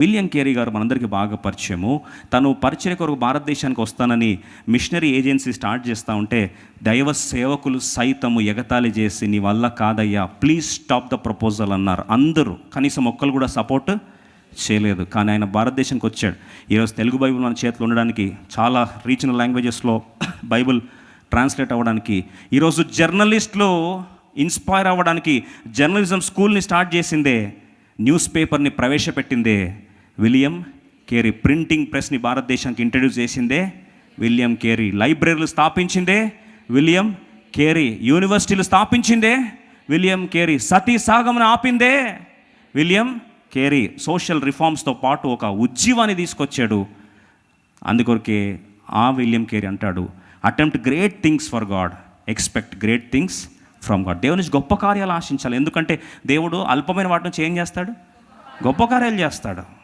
William Carey గారు మనందరికీ బాగా పరిచయము. తను పరిచయ కొరకు భారతదేశానికి వస్తానని మిషనరీ ఏజెన్సీ స్టార్ట్ చేస్తూ ఉంటే దైవ సేవకులు సైతము ఎగతాళి చేసి నీ వల్ల కాదయ్యా ప్లీజ్ స్టాప్ ద ప్రపోజల్ అన్నారు. అందరూ కనీసం ఒక్కరు కూడా సపోర్ట్ చేయలేదు. కానీ ఆయన భారతదేశానికి వచ్చాడు. ఈరోజు తెలుగు బైబిల్ మన చేతిలో ఉండడానికి చాలా రీజనల్ లాంగ్వేజెస్లో బైబిల్ ట్రాన్స్లేట్ అవ్వడానికి ఈరోజు జర్నలిస్టులు ఇన్స్పైర్ అవ్వడానికి జర్నలిజం స్కూల్ని స్టార్ట్ చేసిందే న్యూస్ పేపర్ని ప్రవేశపెట్టిందే విలియం కేరీ ప్రింటింగ్ ప్రెస్ని భారతదేశానికి ఇంట్రడ్యూస్ చేసిందే. విలియం కేరీ లైబ్రరీలు స్థాపించిందే. విలియం కేరీ యూనివర్సిటీలు స్థాపించిందే. విలియం కేరీ సతీ సాగమని ఆపిందే. విలియం కేరీ సోషల్ రిఫార్మ్స్తో పాటు ఒక ఉజ్జీవాన్ని తీసుకొచ్చాడు. అందుకొరకే ఆ విలియం కేరీ అంటాడు attempt great things for God expect great things from God దేవుని నుంచి గొప్ప కార్యాలు ఆశించాలి. ఎందుకంటే దేవుడు అల్పమైన వాటి నుంచి ఏం చేస్తాడు? గొప్ప కార్యాలు చేస్తాడు.